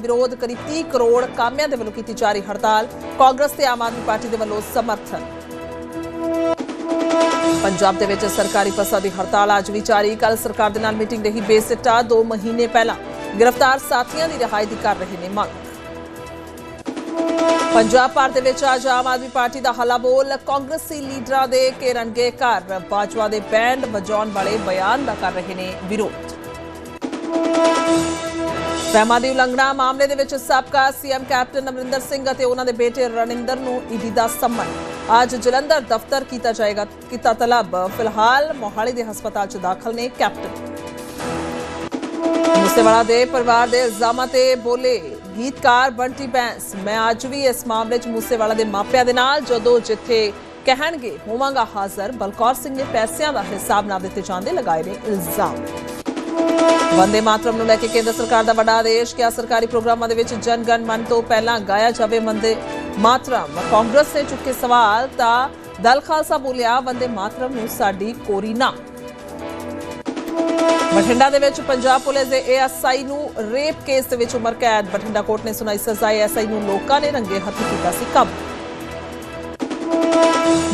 ਵਿਰੋਧ ਕਰੀਬ 30 ਕਰੋੜ ਕਾਮਿਆਂ ਦੇ ਵੱਲੋਂ ਕੀਤੀ ਜਾ ਰਹੀ ਹੜਤਾਲ। ਕਾਂਗਰਸ ਤੇ ਆਮ ਆਦਮੀ ਪਾਰਟੀ ਦੇ ਵੱਲੋਂ ਸਮਰਥਨ। ਪੰਜਾਬ ਦੇ ਵਿੱਚ ਸਰਕਾਰੀ ਬੱਸਾਂ ਦੀ ਹੜਤਾਲ ਅੱਜ ਵੀ ਜਾਰੀ। ਕੱਲ ਸਰਕਾਰ ਦੇ ਨਾਲ ਮੀਟਿੰਗ ਰਹੀ ਬੇਸਿੱਟਾ 2 ਮਹੀਨੇ ਪਹਿਲਾਂ। ਗ੍ਰਿਫਤਾਰ ਸਾਥੀਆਂ ਦੀ ਰਿਹਾਈ ਦੀ ਕਰ ਰਹੇ ਨੇ ਮੰਗ। ਪੰਜਾਬ ਭਰ ਦੇ ਵਿੱਚ ਅੱਜ ਆਮ ਆਦਮੀ ਪਾਰਟੀ ਦਾ ਹੱਲਾ ਬੋਲ। ਕਾਂਗਰਸੀ ਲੀਡਰਾਂ ਦੇ ਘੇਰਨਗੇ ਘਰ। ਬਾਜਵਾ ਦੇ ਬੈਂਡ ਵਜਾਉਣ ਵਾਲੇ ਬਿਆਨ ਦਾ ਕਰ ਰਹੇ ਨੇ ਵਿਰੋਧ। ਸਹਿਮਤੀ ਦੀ ਉਲੰਘਣਾ ਮਾਮਲੇ ਦੇ ਵਿੱਚ ਸਾਬਕਾ ਸੀਐਮ ਕੈਪਟਨ ਅਮਰਿੰਦਰ ਸਿੰਘ ਅਤੇ ਉਹਨਾਂ ਦੇ ਬੇਟੇ ਰਣਿੰਦਰ ਨੂੰ ਈਡੀ ਦਾ ਸੰਮਨ ਅੱਜ ਜਲੰਧਰ ਦਫ਼ਤਰ ਕੀਤਾ ਜਾਏਗਾ, ਕੀਤਾ ਤਲਬ ਫਿਲਹਾਲ ਮੋਹਾਲੀ ਦੇ ਹਸਪਤਾਲ 'ਚ ਦਾਖਲ ਨੇ ਕੈਪਟਨ। ਮੂਸੇਵਾਲਾ ਦੇ ਪਰਿਵਾਰ ਦੇ ਇਲਜ਼ਾਮਾਂ ਤੇ ਬੋਲੇ ਗੀਤਕਾਰ ਬੰਟੀ ਬੈਂਸ। ਮੈਂ ਅੱਜ ਵੀ ਇਸ ਮਾਮਲੇ 'ਚ ਮੂਸੇਵਾਲਾ ਦੇ ਮਾਪਿਆਂ ਦੇ ਨਾਲ, ਜਦੋਂ ਜਿੱਥੇ ਕਹਿਣਗੇ, ਹੋਵਾਂਗਾ ਹਾਜ਼ਰ। ਬਲਕੌਰ ਸਿੰਘ ਨੇ ਪੈਸਿਆਂ ਦਾ ਹਿਸਾਬ ਨਾ ਦਿੱਤੇ ਜਾਂਦੇ, ਲਗਾਏ ਨੇ ਇਲਜ਼ਾਮ। ਵੰਦੇ ਮਾਤਰਮ ਨੂੰ ਲੈ ਕੇ ਕੇਂਦਰ ਸਰਕਾਰ ਦਾ ਵੱਡਾ ਆਦੇਸ਼ ਕਿਹਾ ਸਰਕਾਰੀ ਪ੍ਰੋਗਰਾਮਾਂ ਦੇ ਵਿੱਚ ਜਨ ਗਣ ਮਨ ਤੋਂ ਪਹਿਲਾਂ ਗਾਇਆ ਜਾਵੇ ਵੰਦੇ ਮਾਤਰਮ। ਕਾਂਗਰਸ ਨੇ ਚੁੱਕੇ ਸਵਾਲ ਤਾਂ ਦਲ ਖਾਲਸਾ ਬੋਲਿਆ, ਵੰਦੇ ਮਾਤਰਮ ਨੂੰ ਸਾਡੀ ਕੋਰੀ ਨਾ। ਬਠਿੰਡਾ ਦੇ ਵਿੱਚ ਪੰਜਾਬ ਪੁਲਿਸ ਦੇ ਏਐਸਆਈ ਨੂੰ ਰੇਪ ਕੇਸ ਦੇ ਵਿੱਚ ਉਮਰ ਕੈਦ। ਬਠਿੰਡਾ ਕੋਰਟ ਨੇ ਸੁਣਾਈ ਸਜ਼ਾ, ਏਐਸਆਈ ਨੂੰ ਲੋਕਾਂ ਨੇ ਰੰਗੇ ਹੱਥ ਕੀਤਾ ਸੀ ਕਾਬੂ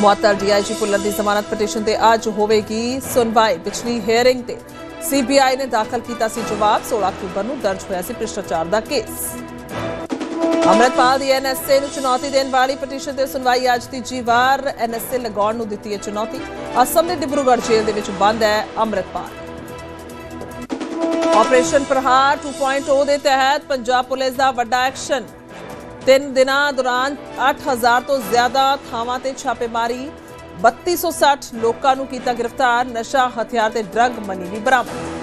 ਮੁਅੱਤਲ ਡੀਆਈਜੀ ਪੁੱਲਰ ਦੀ ਜ਼ਮਾਨਤ ਪਟੀਸ਼ਨ ਤੇ ਅੱਜ ਹੋਵੇਗੀ ਸੁਣਵਾਈ। ਪਿਛਲੀ ਹੀਅਰਿੰਗ ਤੇ ਸੀਬੀਆਈ ਨੇ ਦਾਖਲ ਕੀਤਾ ਸੀ ਜਵਾਬ। 16 ਅਕਤੂਬਰ ਨੂੰ ਦਰਜ ਹੋਇਆ ਸੀ ਭ੍ਰਿਸ਼ਟਾਚਾਰ ਦਾ ਕੇਸ। ਅਮਰਤਪਾਲ ਦੀ ਐਨਐਸਏ ਨੂੰ ਚੁਣੌਤੀ ਦੇਣ ਵਾਲੀ ਪਟੀਸ਼ਨ ਤੇ ਸੁਣਵਾਈ ਅੱਜ ਤੀਜੀ ਵਾਰ। ਐਨਐਸਏ ਲਗਾਉਣ ਨੂੰ ਦਿੱਤੀ ਹੈ ਚੁਣੌਤੀ। ਅਸਮ ਦੇ ਡਿਬਰੂਗੜ੍ਹ ਜੇਲ੍ਹ ਦੇ ਵਿੱਚ ਬੰਦ ਹੈ ਅਮਰਤਪਾਲ। ਆਪਰੇਸ਼ਨ ਪ੍ਰਹਾਰ 2.0 ਦੇ ਤਹਿਤ ਪੰਜਾਬ ਪੁਲਿਸ ਦਾ ਵੱਡਾ ਐਕਸ਼ਨ। ਤਿੰਨ ਦਿਨਾਂ ਦੌਰਾਨ 8000 ਤੋਂ ਜ਼ਿਆਦਾ ਥਾਵਾਂ ਤੇ ਛਾਪੇਮਾਰੀ। 3260 ਲੋਕਾਂ ਨੂੰ ਕੀਤਾ ਗ੍ਰਿਫਤਾਰ ਨਸ਼ਾ ਹਥਿਆਰ ਤੇ ਡਰੱਗ ਮਨੀ ਵੀ ਬਰਾਮਦ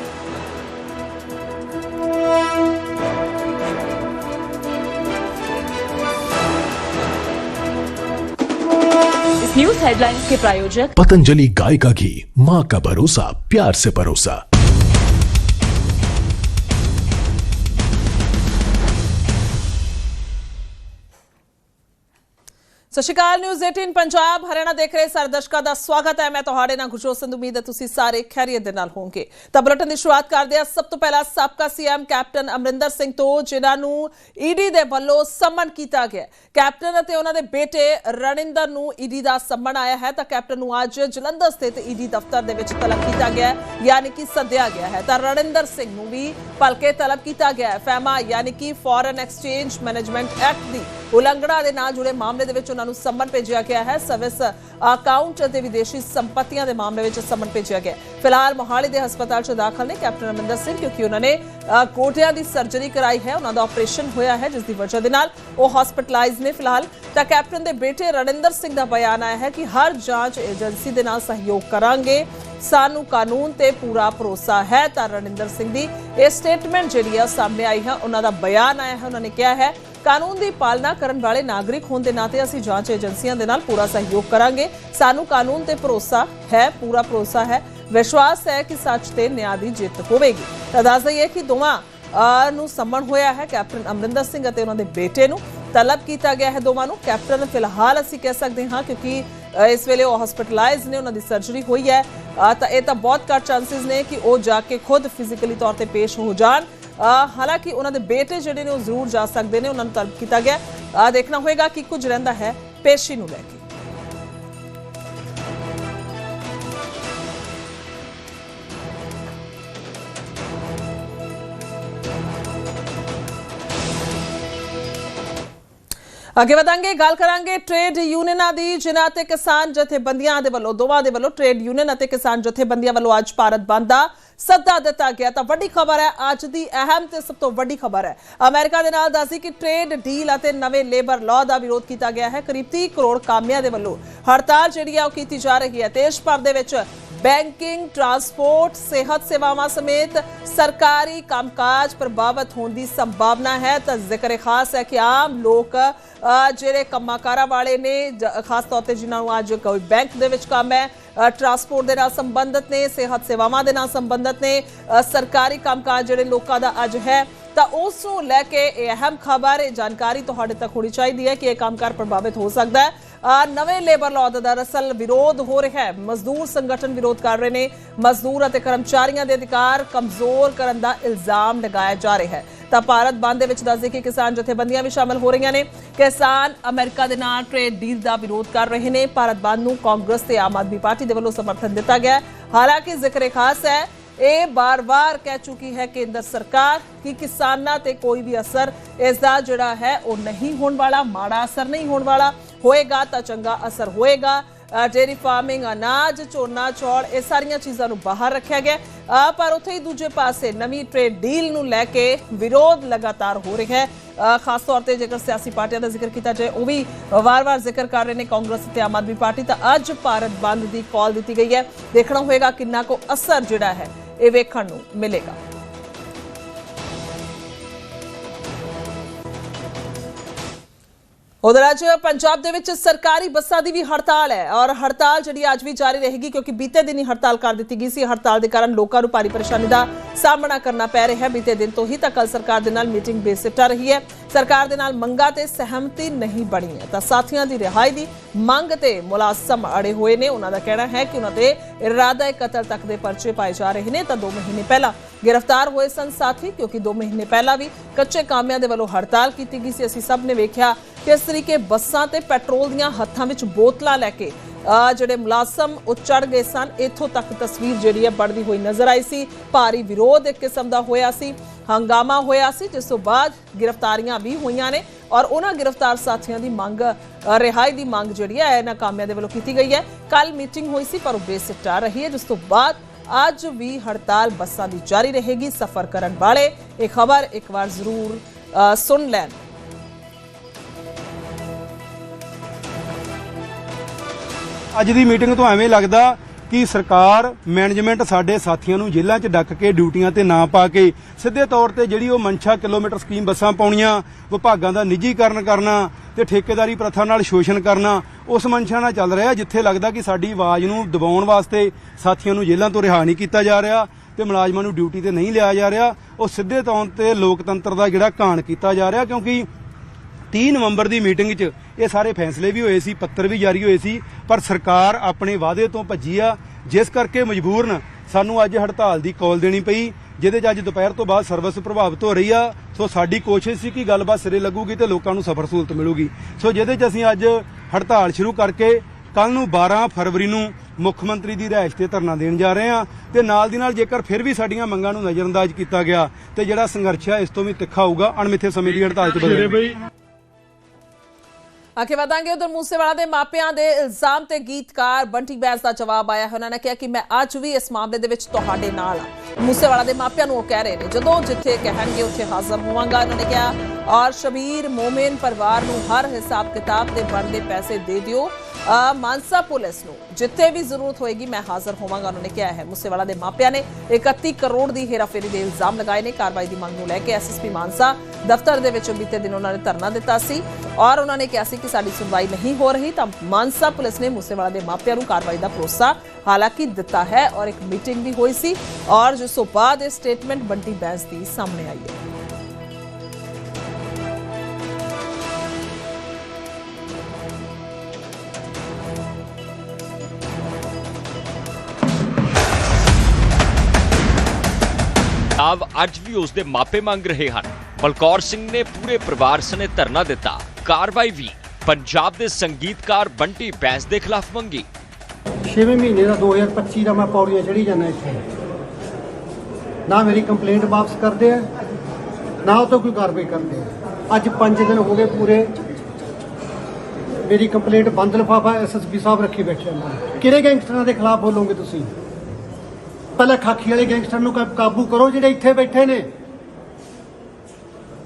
इस न्यूज हेडलाइंस के प्रायोजक पतंजलि गाय का घी माँ का भरोसा प्यार से परोसा ਸਤਿ ਸ਼੍ਰੀ ਅਕਾਲ ਨਿਊਜ਼ 18 ਪੰਜਾਬ, ਹਰਿਆਣਾ ਦੇਖ ਰਹੇ ਸਾਰੇ ਦਰਸ਼ਕਾਂ ਦਾ ਸਵਾਗਤ ਹੈ। ਮੈਂ ਤੁਹਾਡੇ ਨਾਲ ਗੁਰਜੋਤ ਸੰਧੂ, ਉਮੀਦ ਹੈ ਤੁਸੀਂ ਸਾਰੇ ਖੈਰੀਅਤ ਦੇ ਨਾਲ ਹੋਵੋਗੇ। ਤਾਂ ਬੁਲੇਟਿਨ ਦੀ ਸ਼ੁਰੂਆਤ ਕਰਦੇ ਹਾਂ। ਸਭ ਤੋਂ ਪਹਿਲਾਂ ਸਾਬਕਾ ਸੀਐਮ ਕੈਪਟਨ ਅਮਰਿੰਦਰ ਸਿੰਘ ਤੋਂ, ਜਿਨ੍ਹਾਂ ਨੂੰ ਈਡੀ ਦੇ ਵੱਲੋਂ ਸੰਮਨ ਕੀਤਾ ਗਿਆ ਕੈਪਟਨ ਅਤੇ ਉਹਨਾਂ ਦੇ ਬੇਟੇ ਰਣਿੰਦਰ ਨੂੰ ਈਡੀ ਦਾ ਸੰਮਨ ਆਇਆ ਹੈ। ਤਾਂ ਕੈਪਟਨ ਨੂੰ ਅੱਜ ਜਲੰਧਰ ਸਥਿਤ ਈਡੀ ਦਫ਼ਤਰ ਦੇ ਵਿੱਚ ਤਲਬ ਕੀਤਾ ਗਿਆ ਯਾਨੀ ਕਿ ਸੱਦਿਆ ਗਿਆ ਹੈ। ਤਾਂ ਰਣਿੰਦਰ ਸਿੰਘ ਨੂੰ ਵੀ ਭਲਕੇ ਤਲਬ ਕੀਤਾ ਗਿਆ ਹੈ। ਫੈਮਾ, ਯਾਨੀ ਕਿ ਫੋਰਨ ਐਕਸਚੇਂਜ ਮੈਨੇਜਮੈਂਟ ਐਕਟ ਦੀ ਉਲੰਘਣਾ ਦੇ ਨਾਲ ਜੁੜੇ ਮਾਮਲੇ ਦੇ ਵਿੱਚ ਉਹਨਾਂ ਨੂੰ ਸੰਮਨ ਭੇਜਿਆ ਗਿਆ ਹੈ। ਸਰਵਿਸ ਅਕਾਊਂਟ ਅਤੇ ਵਿਦੇਸ਼ੀ ਸੰਪਤੀਆਂ ਦੇ ਮਾਮਲੇ ਵਿੱਚ ਸੰਮਨ ਭੇਜਿਆ ਗਿਆ ਫਿਲਹਾਲ ਮੋਹਾਲੀ ਦੇ ਹਸਪਤਾਲ 'ਚ ਦਾਖਲ ਨੇ ਕੈਪਟਨ ਅਮਰਿੰਦਰ ਸਿੰਘ, ਕਿਉਂਕਿ ਉਹਨਾਂ ਨੇ ਕੋਟਿਆਂ ਦੀ ਸਰਜਰੀ ਕਰਾਈ ਹੈ। ਉਹਨਾਂ ਦਾ ਆਪਰੇਸ਼ਨ ਹੋਇਆ ਹੈ, ਜਿਸ ਦੀ ਵਜ੍ਹਾ ਦੇ ਨਾਲ ਉਹ ਹਸਪੀਟਲਾਈਜ਼ ਨੇ ਫਿਲਹਾਲ। ਤਾਂ ਕੈਪਟਨ ਦੇ ਬੇਟੇ ਰਣਿੰਦਰ ਸਿੰਘ ਦਾ ਬਿਆਨ ਆਇਆ ਹੈ ਕਿ ਹਰ ਜਾਂਚ ਏਜੰਸੀ ਦੇ ਨਾਲ ਸਹਿਯੋਗ ਕਰਾਂਗੇ। ਸਾਨੂੰ ਕਾਨੂੰਨ ਤੇ ਪੂਰਾ ਭਰੋਸਾ ਹੈ। ਤਾਂ ਰਣਿੰਦਰ ਸਿੰਘ ਦੀ ਇਹ ਸਟੇਟਮੈਂਟ ਜਿਹੜੀ ਆ ਸਾਹਮਣੇ ਆਈ ਹੈ। ਉਹਨਾਂ ਦਾ ਬਿਆਨ ਆਇਆ ਹੈ। ਉਹਨਾਂ ਨੇ ਕਿਹਾ ਹੈ ਕਾਨੂੰਨ ਦੀ ਪਾਲਣਾ ਕਰਨ ਵਾਲੇ ਨਾਗਰਿਕ ਹੋਣ ਦੇ ਨਾਤੇ ਅਸੀਂ ਜਾਂਚ ਏਜੰਸੀਆਂ ਦੇ ਨਾਲ ਪੂਰਾ ਸਹਿਯੋਗ ਕਰਾਂਗੇ। ਸਾਨੂੰ ਕਾਨੂੰਨ ਤੇ ਭਰੋਸਾ ਹੈ, ਪੂਰਾ ਭਰੋਸਾ ਹੈ। ਵਿਸ਼ਵਾਸ ਹੈ ਕਿ ਸੱਚ ਤੇ ਨਿਆਂ ਦੀ ਜਿੱਤ ਹੋਵੇਗੀ। ਤਾਂ ਦੱਸ ਦਈਏ ਕਿ ਦੋਵਾਂ ਨੂੰ ਸੰਮਣ ਹੋਇਆ ਹੈ ਕੈਪਟਨ ਅਮਰਿੰਦਰ ਸਿੰਘ ਅਤੇ ਉਹਨਾਂ ਦੇ ਬੇਟੇ ਨੂੰ। ਤਲਬ ਕੀਤਾ ਗਿਆ ਹੈ ਦੋਵਾਂ ਨੂੰ। ਕੈਪਟਨ, ਫਿਲਹਾਲ ਅਸੀਂ ਕਹਿ ਸਕਦੇ ਹਾਂ ਕਿਉਂਕਿ ਇਸ ਵੇਲੇ ਉਹ ਹਸਪੀਟਲਾਈਜ਼ ਨੇ, ਉਹਨਾਂ ਦੀ ਸਰਜਰੀ ਹੋਈ ਹੈ। ਤਾਂ ਇਹ ਤਾਂ ਬਹੁਤ ਘੱਟ ਚਾਂਸਸ ਨੇ ਕਿ ਉਹ ਜਾ ਕੇ ਖੁਦ ਫਿਜ਼ੀਕਲੀ ਤੌਰ ਤੇ ਪੇਸ਼ ਹੋ ਜਾਣ। ਹਾਲਾਂਕਿ ਉਹਨਾਂ ਦੇ ਬੇਟੇ ਜਿਹੜੇ ਨੇ ਉਹ ਜ਼ਰੂਰ ਜਾ ਸਕਦੇ ਨੇ, ਉਹਨਾਂ ਨੂੰ ਤਲਬ ਕੀਤਾ ਗਿਆ ਦੇਖਣਾ ਹੋਏਗਾ ਕਿ ਕੁਝ ਰਹਿੰਦਾ ਹੈ ਪੇਸ਼ੀ ਨੂੰ ਲੈ ਕੇ। ਅੱਗੇ ਵਧਾਂਗੇ, ਗੱਲ ਕਰਾਂਗੇ ਟ੍ਰੇਡ ਯੂਨੀਅਨਾਂ ਦੀ, ਜਿਨ੍ਹਾਂ ਤੇ ਕਿਸਾਨ ਜਥੇਬੰਦੀਆਂ ਦੇ ਵੱਲੋਂ, ਦੋਵਾਂ ਦੇ ਵੱਲੋਂ ਟ੍ਰੇਡ ਯੂਨੀਅਨ ਅਤੇ ਕਿਸਾਨ ਜਥੇਬੰਦੀਆਂ ਵੱਲੋਂ ਅੱਜ ਭਾਰਤ ਬੰਦ ਦਾ ਸੱਦਾ ਦਿੱਤਾ ਗਿਆ। ਤਾਂ ਵੱਡੀ ਖਬਰ ਹੈ, ਅੱਜ ਦੀ ਅਹਿਮ ਤੇ ਸਭ ਤੋਂ ਵੱਡੀ ਖਬਰ ਹੈ। ਅਮਰੀਕਾ ਦੇ ਨਾਲ ਦੱਸੀ ਕਿ ਟ੍ਰੇਡ ਡੀਲ ਅਤੇ ਨਵੇਂ ਲੇਬਰ ਲਾਅ ਦਾ ਵਿਰੋਧ ਕੀਤਾ ਗਿਆ ਹੈ। ਕਰੀਬ 30 ਕਰੋੜ ਕਾਮਿਆਂ ਦੇ ਵੱਲੋਂ ਹੜਤਾਲ ਜਿਹੜੀ ਆ ਉਹ ਕੀਤੀ ਜਾ ਰਹੀ ਹੈ। ਦੇਸ਼ ਭਰ ਦੇ ਵਿੱਚ ਬੈਂਕਿੰਗ ਟਰਾਂਸਪੋਰਟ ਸਿਹਤ ਸੇਵਾਵਾਂ ਸਮੇਤ ਸਰਕਾਰੀ ਕੰਮਕਾਜ ਪ੍ਰਭਾਵਿਤ ਹੋਣ ਦੀ ਸੰਭਾਵਨਾ ਹੈ। ਤਾਂ ਜ਼ਿਕਰ ਖਾਸ ਹੈ ਕਿ ਆਮ ਲੋਕ ਅ, ਜਿਹੜੇ ਕੰਮਾਕਾਰਾਂ ਵਾਲੇ ਨੇ ਖਾਸ ਤੌਰ ਤੇ ਜਿਨ੍ਹਾਂ ਨੂੰ ਅੱਜ ਕੋਈ ਬੈਂਕ ਦੇ ਵਿੱਚ ਕੰਮ ਹੈ ਟਰਾਂਸਪੋਰਟ ਦੇ ਨਾਲ ਸੰਬੰਧਿਤ ਨੇ ਸਿਹਤ ਸੇਵਾਵਾਂ ਦੇ ਨਾਲ ਸੰਬੰਧਿਤ ਨੇ ਅ, ਸਰਕਾਰੀ ਕੰਮਕਾਜ ਜਿਹੜੇ ਲੋਕਾਂ ਦਾ ਅੱਜ ਹੈ ਤਾਂ ਉਸ ਨੂੰ ਲੈ ਕੇ ਇਹ ਅਹਿਮ ਖਬਰ ਇਹ ਜਾਣਕਾਰੀ ਤੁਹਾਡੇ ਤੱਕ ਹੋਣੀ ਚਾਹੀਦੀ ਹੈ ਕਿ ਇਹ ਕੰਮਕਾਰ ਪ੍ਰਭਾਵਿਤ ਹੋ ਸਕਦਾ ਹੈ। ਨਵੇਂ ਲੇਬਰ ਲਾਅ ਦਾ ਦਰਅਸਲ ਵਿਰੋਧ ਹੋ ਰਿਹਾ ਹੈ। ਮਜ਼ਦੂਰ ਸੰਗਠਨ ਵਿਰੋਧ ਕਰ ਰਹੇ ਨੇ। ਮਜ਼ਦੂਰ ਅਤੇ ਕਰਮਚਾਰੀਆਂ ਦੇ ਅਧਿਕਾਰ ਕਮਜ਼ੋਰ ਕਰਨ ਦਾ ਇਲਜ਼ਾਮ ਲਗਾਇਆ ਜਾ ਰਿਹਾ ਹੈ। ਤਾਂ ਭਾਰਤ ਬੰਦ ਦੇ ਵਿੱਚ ਦੱਸਦੇ ਕਿ ਕਿਸਾਨ ਜਥੇਬੰਦੀਆਂ ਵੀ ਸ਼ਾਮਲ ਹੋ ਰਹੀਆਂ ਨੇ। ਕਿਸਾਨ ਅਮਰੀਕਾ ਦੇ ਨਾਲ ਟ੍ਰੇਡ ਡੀਲ ਦਾ ਵਿਰੋਧ ਕਰ ਰਹੇ ਨੇ। ਭਾਰਤ ਬੰਦ ਨੂੰ ਕਾਂਗਰਸ ਤੇ ਆਮ ਆਦਮੀ ਪਾਰਟੀ ਦੇ ਵੱਲੋਂ ਸਮਰਥਨ ਦਿੱਤਾ ਗਿਆ ਹਾਲਾਂਕਿ ਜ਼ਿਕਰ ਖਾਸ ਹੈ, ਇਹ ਬਾਰ-ਬਾਰ ਕਹਿ ਚੁੱਕੀ ਹੈ ਕੇਂਦਰ ਸਰਕਾਰ ਕਿ ਕਿਸਾਨਾਂ ਤੇ ਕੋਈ ਵੀ ਅਸਰ ਇਸ ਦਾ ਜਿਹੜਾ ਹੈ, ਉਹ ਨਹੀਂ ਹੋਣ ਵਾਲਾ, ਮਾੜਾ ਅਸਰ ਨਹੀਂ ਹੋਣ ਵਾਲਾ। ਹੋਏਗਾ ਤਾਂ ਚੰਗਾ ਅਸਰ ਹੋਏਗਾ। ਅ, ਡੇਅਰੀ ਫਾਰਮਿੰਗ ਅਨਾਜ ਝੋਨਾ ਚੌਲ ਇਹ ਸਾਰੀਆਂ ਚੀਜ਼ਾਂ ਨੂੰ ਬਾਹਰ ਰੱਖਿਆ ਗਿਆ। ਪਰ ਉੱਥੇ ਹੀ ਦੂਜੇ ਪਾਸੇ ਨਵੀਂ ਟ੍ਰੇਡ ਡੀਲ ਨੂੰ ਲੈ ਕੇ ਵਿਰੋਧ ਲਗਾਤਾਰ ਹੋ ਰਿਹਾ ਹੈ। ਖਾਸ ਤੌਰ ਤੇ ਜੇਕਰ ਸਿਆਸੀ ਪਾਰਟੀਆਂ ਦਾ ਜ਼ਿਕਰ ਕੀਤਾ ਜਾਏ ਉਹ ਵੀ ਵਾਰ-ਵਾਰ ਜ਼ਿਕਰ ਕਰ ਰਹੇ ਨੇ ਕਾਂਗਰਸ ਤੇ ਆਮ ਆਦਮੀ ਪਾਰਟੀ। ਤਾਂ ਅੱਜ ਭਾਰਤ ਬੰਦ ਦੀ ਕਾਲ ਦਿੱਤੀ ਗਈ ਹੈ। ਦੇਖਣਾ ਹੋਏਗਾ ਕਿੰਨਾ ਕੋ ਅਸਰ ਜਿਹੜਾ ਹੈ ਇਹ ਵੇਖਣ ਨੂੰ ਮਿਲੇਗਾ। ਉਧਰ ਅੱਜ ਪੰਜਾਬ ਦੇ ਵਿੱਚ ਸਰਕਾਰੀ ਬੱਸਾਂ ਦੀ ਵੀ ਹੜਤਾਲ ਹੈ ਔਰ ਹੜਤਾਲ ਜਿਹੜੀ ਅੱਜ ਵੀ ਜਾਰੀ ਰਹੇਗੀ ਕਿਉਂਕਿ ਬੀਤੇ ਦਿਨ ਹੀ ਹੜਤਾਲ ਕਰ ਦਿੱਤੀ ਗਈ ਸੀ। ਹੜਤਾਲ ਦੇ ਕਾਰਨ ਲੋਕਾਂ ਨੂੰ ਭਾਰੀ ਪਰੇਸ਼ਾਨੀ ਦਾ ਸਾਹਮਣਾ ਕਰਨਾ ਪੈ ਰਿਹਾ ਹੈ। ਬੀਤੇ ਦਿਨ ਤੋਂ ਹੀ ਤਾਂ ਕੱਲ ਸਰਕਾਰ ਦੇ ਨਾਲ ਮੀਟਿੰਗ ਬੇਸਿੱਟਾ ਰਹੀ ਹੈ। ਸਰਕਾਰ ਦੇ ਨਾਲ ਮੰਗਾਂ ਤੇ ਸਹਿਮਤੀ ਨਹੀਂ ਬਣੀ ਹੈ। ਤਾਂ ਸਾਥੀਆਂ ਦੀ ਰਿਹਾਈ ਦੀ ਮੰਗ ਤੇ ਮੁਲਾਜ਼ਮ ਅੜੇ ਹੋਏ ਨੇ। ਉਹਨਾਂ ਦਾ ਕਹਿਣਾ ਹੈ ਕਿ ਉਹਨਾਂ ਤੇ ਇਰਾਦਾ ਕਤਲ ਤੱਕ ਦੇ ਪਰਚੇ ਪਾਏ ਜਾ ਰਹੇ ਨੇ। ਤਾਂ 2 ਮਹੀਨੇ ਪਹਿਲਾਂ ਗ੍ਰਿਫਤਾਰ ਹੋਏ ਸਨ ਸਾਥੀ, ਕਿਉਂਕਿ 2 ਮਹੀਨੇ ਪਹਿਲਾਂ ਵੀ ਕੱਚੇ ਕਾਮਿਆਂ ਦੇ ਵੱਲੋਂ ਹੜਤਾਲ ਕੀਤੀ ਗਈ ਸੀ। ਅਸੀਂ ਸਭ ਨੇ ਵੇਖਿਆ ਕਿਸ ਤਰੀਕੇ ਬੱਸਾਂ ਤੇ ਪੈਟਰੋਲ ਦੀਆਂ ਹੱਥਾਂ ਵਿੱਚ ਬੋਤਲਾਂ ਲੈ ਕੇ ਜਿਹੜੇ ਮੁਲਾਜ਼ਮ ਉਹ ਚੜ ਗਏ ਸਨ। ਇੱਥੋਂ ਤੱਕ ਤਸਵੀਰ ਜਿਹੜੀ ਹੈ ਬਣਦੀ ਹੋਈ ਨਜ਼ਰ ਆਈ ਸੀ। ਭਾਰੀ ਵਿਰੋਧ ਇੱਕ ਕਿਸਮ ਦਾ ਹੋਇਆ ਸੀ। ਹੰਗਾਮਾ ਹੋਇਆ ਸੀ, ਜਿਸ ਤੋਂ ਬਾਅਦ ਗ੍ਰਿਫਤਾਰੀਆਂ ਵੀ ਹੋਈਆਂ ਨੇ ਔਰ ਉਹਨਾਂ ਗ੍ਰਿਫਤਾਰ ਸਾਥੀਆਂ ਦੀ ਮੰਗ, ਰਿਹਾਈ ਦੀ ਮੰਗ ਜਿਹੜੀ ਹੈ ਇਹਨਾਂ ਕਾਮਿਆਂ ਦੇ ਵੱਲੋਂ ਕੀਤੀ ਗਈ ਹੈ। ਕੱਲ ਮੀਟਿੰਗ ਹੋਈ ਸੀ, ਪਰ ਉਹ ਬੇਸਿੱਟਾ ਰਹੀ ਹੈ, ਜਿਸ ਤੋਂ ਬਾਅਦ ਅੱਜ ਵੀ ਹੜਤਾਲ ਬੱਸਾਂ ਦੀ ਜਾਰੀ ਰਹੇਗੀ। ਸਫ਼ਰ ਕਰਨ ਵਾਲੇ ਇਹ ਖਬਰ ਇੱਕ ਵਾਰ ਜ਼ਰੂਰ ਸੁਣ ਲੈਣ। ਅੱਜ ਦੀ ਮੀਟਿੰਗ ਤੋਂ ਐਵੇਂ ਲੱਗਦਾ ਕਿ ਸਰਕਾਰ ਮੈਨੇਜਮੈਂਟ ਸਾਡੇ ਸਾਥੀਆਂ ਨੂੰ ਜੇਲ੍ਹਾਂ 'ਚ ਡੱਕ ਕੇ ਡਿਊਟੀਆਂ ਤੇ ਨਾ ਪਾ ਕੇ ਸਿੱਧੇ ਤੌਰ ਤੇ ਜਿਹੜੀ ਉਹ ਮਨਸ਼ਾ ਕਿਲੋਮੀਟਰ ਸਕੀਮ ਬੱਸਾਂ ਪਾਉਣੀਆਂ, ਵਿਭਾਗਾਂ ਦਾ ਨਿੱਜੀਕਰਨ ਕਰਨਾ ਤੇ ਠੇਕੇਦਾਰੀ ਪ੍ਰਥਾ ਨਾਲ ਸ਼ੋਸ਼ਣ ਕਰਨਾ, ਉਸ ਮਨਸ਼ਾ ਨਾਲ ਚੱਲ ਰਿਹਾ ਜਿੱਥੇ ਲੱਗਦਾ ਕਿ ਸਾਡੀ ਆਵਾਜ਼ ਨੂੰ ਦਬਾਉਣ ਵਾਸਤੇ ਸਾਥੀਆਂ ਨੂੰ ਜੇਲ੍ਹਾਂ ਤੋਂ ਰਿਹਾ ਨਹੀਂ ਕੀਤਾ ਜਾ ਰਿਹਾ ਤੇ ਮੁਲਾਜ਼ਮਾਂ ਨੂੰ ਡਿਊਟੀ ਤੇ ਨਹੀਂ ਲਿਆ ਜਾ ਰਿਹਾ, ਉਹ ਸਿੱਧੇ ਤੌਰ ਤੇ ਲੋਕਤੰਤਰ ਦਾ ਜਿਹੜਾ ਘਾਣ ਕੀਤਾ ਜਾ ਰਿਹਾ ਕਿਉਂਕਿ 30 ਨਵੰਬਰ ਦੀ ਮੀਟਿੰਗ 'ਚ ਇਹ ਸਾਰੇ ਫੈਸਲੇ ਵੀ ਹੋਏ ਸੀ, ਪੱਤਰ ਵੀ ਜਾਰੀ ਹੋਏ ਸੀ, ਪਰ ਸਰਕਾਰ ਆਪਣੇ ਵਾਅਦੇ ਤੋਂ ਭੱਜੀ ਆ। ਜਿਸ ਕਰਕੇ ਮਜਬੂਰਨ ਸਾਨੂੰ ਅੱਜ ਹੜਤਾਲ ਦੀ ਕਾਲ ਦੇਣੀ ਪਈ, ਜਿਹਦੇ 'ਚ ਅੱਜ ਦੁਪਹਿਰ ਤੋਂ ਬਾਅਦ ਸਰਵਿਸ ਪ੍ਰਭਾਵਿਤ ਹੋ ਰਹੀ ਆ। ਸੋ ਸਾਡੀ ਕੋਸ਼ਿਸ਼ ਸੀ ਕਿ ਗੱਲਬਾਤ ਸਿਰੇ ਲੱਗੂਗੀ ਤੇ ਲੋਕਾਂ ਨੂੰ ਸਫਰ ਸਹੂਲਤ ਮਿਲੂਗੀ। ਸੋ ਜਿਹਦੇ 'ਚ ਅਸੀਂ ਅੱਜ ਹੜਤਾਲ ਸ਼ੁਰੂ ਕਰਕੇ ਕੱਲ ਨੂੰ 12 ਫਰਵਰੀ ਨੂੰ ਮੁੱਖ ਮੰਤਰੀ ਦੀ ਰਿਹਾਇਸ਼ ਤੇ ਧਰਨਾ ਦੇਣ ਜਾ ਰਹੇ ਹਾਂ ਤੇ ਨਾਲ ਦੀ ਨਾਲ ਜੇਕਰ ਫਿਰ ਵੀ ਸਾਡੀਆਂ ਮੰਗਾਂ ਨੂੰ ਨਜ਼ਰਅੰਦਾਜ਼ ਕੀਤਾ ਗਿਆ ਤੇ ਜਿਹੜਾ ਸੰਘਰਸ਼ ਹੈ ਇਸ ਤੋਂ ਵੀ ਤਿੱਖਾ ਹੋਊਗਾ, ਅਣਮਿੱਥੇ ਸਮੇਂ ਦੀ ਹੜਤਾਲ 'ਚ ਬਦਲੇਗੀ। ਆਗੇ ਵਧਾਂਗੇ ਉਧਰ ਮੂਸੇਵਾਲਾ ਦੇ ਮਾਪਿਆਂ ਦੇ ਇਲਜ਼ਾਮ ਤੇ ਗੀਤਕਾਰ ਬੰਟੀ ਬੈਸ ਦਾ ਜਵਾਬ ਆਇਆ ਉਹਨਾਂ ਨੇ ਕਿਹਾ ਕਿ ਮੈਂ ਅੱਜ ਵੀ ਇਸ ਮਾਮਲੇ ਦੇ ਵਿੱਚ ਤੁਹਾਡੇ ਨਾਲ ਹਾਂ। ਮੂਸੇਵਾਲਾ ਦੇ ਮਾਪਿਆਂ ਨੂੰ ਉਹ ਕਹਿ ਰਹੇ ਨੇ, ਜਦੋਂ ਜਿੱਥੇ ਕਹਿਣਗੇ, ਉੱਥੇ ਹਾਜ਼ਰ ਹੋਵਾਂਗਾ। ਉਹਨਾਂ ਨੇ ਕਿਹਾ, ਔਰ ਸ਼ਬੀਰ ਮੋਮਿਨ ਪਰਿਵਾਰ ਨੂੰ ਹਰ ਹਿਸਾਬ ਕਿਤਾਬ ਦੇ ਬਣਦੇ ਪੈਸੇ ਦੇ ਦਿਓ। ਮਾਨਸਾ ਪੁਲਿਸ ਨੂੰ ਜਿੱਥੇ ਵੀ ਜ਼ਰੂਰਤ ਹੋਏਗੀ ਮੈਂ ਹਾਜ਼ਰ ਹੋਵਾਂਗਾ। ਉਹਨਾਂ ਨੇ ਕਿਹਾ ਹੈ ਮੂਸੇਵਾਲਾ ਦੇ ਮਾਪਿਆਂ ਨੇ 31 ਕਰੋੜ ਦੀ ਹੇਰਾਫੇਰੀ ਦੇ ਇਲਜ਼ਾਮ ਲਗਾਏ ਨੇ। ਕਾਰਵਾਈ ਦੀ ਮੰਗ ਨੂੰ ਲੈ ਕੇ ਐਸਐਸਪੀ ਮਾਨਸਾ ਦਫ਼ਤਰ ਦੇ ਵਿੱਚ ਬੀਤੇ ਦਿਨ ਉਹਨਾਂ ਨੇ ਧਰਨਾ ਦਿੱਤਾ ਸੀ ਔਰ ਉਹਨਾਂ ਨੇ ਕਿਹਾ ਸੀ ਕਿ ਸਾਡੀ ਸੁਣਵਾਈ ਨਹੀਂ ਹੋ ਰਹੀ। ਤਾਂ ਮਾਨਸਾ ਪੁਲਿਸ ਨੇ ਮੂਸੇਵਾਲਾ ਦੇ ਮਾਪਿਆਂ ਨੂੰ ਕਾਰਵਾਈ ਦਾ ਭਰੋਸਾ ਹਾਲਾਂਕਿ ਦਿੱਤਾ ਹੈ ਔਰ ਇੱਕ ਮੀਟਿੰਗ ਵੀ ਹੋਈ ਸੀ ਔਰ ਜਿਸ ਤੋਂ ਬਾਅਦ ਇਹ ਸਟੇਟਮੈਂਟ ਬੰਟੀ ਬੈਂਸ ਦੀ ਸਾਹਮਣੇ ਆਈ ਹੈ। ਆਵ ਅੱਜ ਵੀ ਉਸ ਦੇ ਮਾਪੇ ਮੰਗ ਰਹੇ ਹਨ। ਬਲਕੌਰ ਸਿੰਘ ਨੇ ਪੂਰੇ ਪਰਿਵਾਰ ਸਨੇ ਧਰਨਾ ਦਿੱਤਾ। ਕਾਰਵਾਈ ਵੀ ਪੰਜਾਬ ਦੇ ਸੰਗੀਤਕਾਰ ਬੰਟੀ ਬੈਂਸ ਦੇ ਖਿਲਾਫ ਮੰਗੀ। ਛੇਵੇਂ ਮਹੀਨੇ ਦਾ 2025 ਦਾ ਮੈਂ ਪੌੜੀਆਂ ਚੜੀ ਜਾਂਦਾ ਇੱਥੇ। ਨਾ ਮੇਰੀ ਕੰਪਲੇਂਟ ਵਾਪਸ ਕਰਦੇ ਆ, ਨਾ ਉਹ ਤੋਂ ਕੋਈ ਕਾਰਵਾਈ ਕਰਦੇ ਆ। ਅੱਜ 5 ਦਿਨ ਹੋ ਗਏ ਪੂਰੇ। ਮੇਰੀ ਕੰਪਲੇਂਟ ਬੰਦ ਲਿਫਾਫਾ ਐਸਐਸਪੀ ਸਾਹਿਬ ਰੱਖੀ ਬੈਠੇ ਨੇ ਕਿਹੜੇ ਗੈਂਗਸਟਰਾਂ ਦੇ ਖਿਲਾਫ ਬੋਲੋਗੇ ਤੁਸੀਂ? ਪਹਿਲਾਂ ਖਾਕੀ ਵਾਲੇ ਗੈਂਗਸਟਰ ਨੂੰ ਕਾ- ਕਾਬੂ ਕਰੋ ਜਿਹੜੇ ਇੱਥੇ ਬੈਠੇ ਨੇ।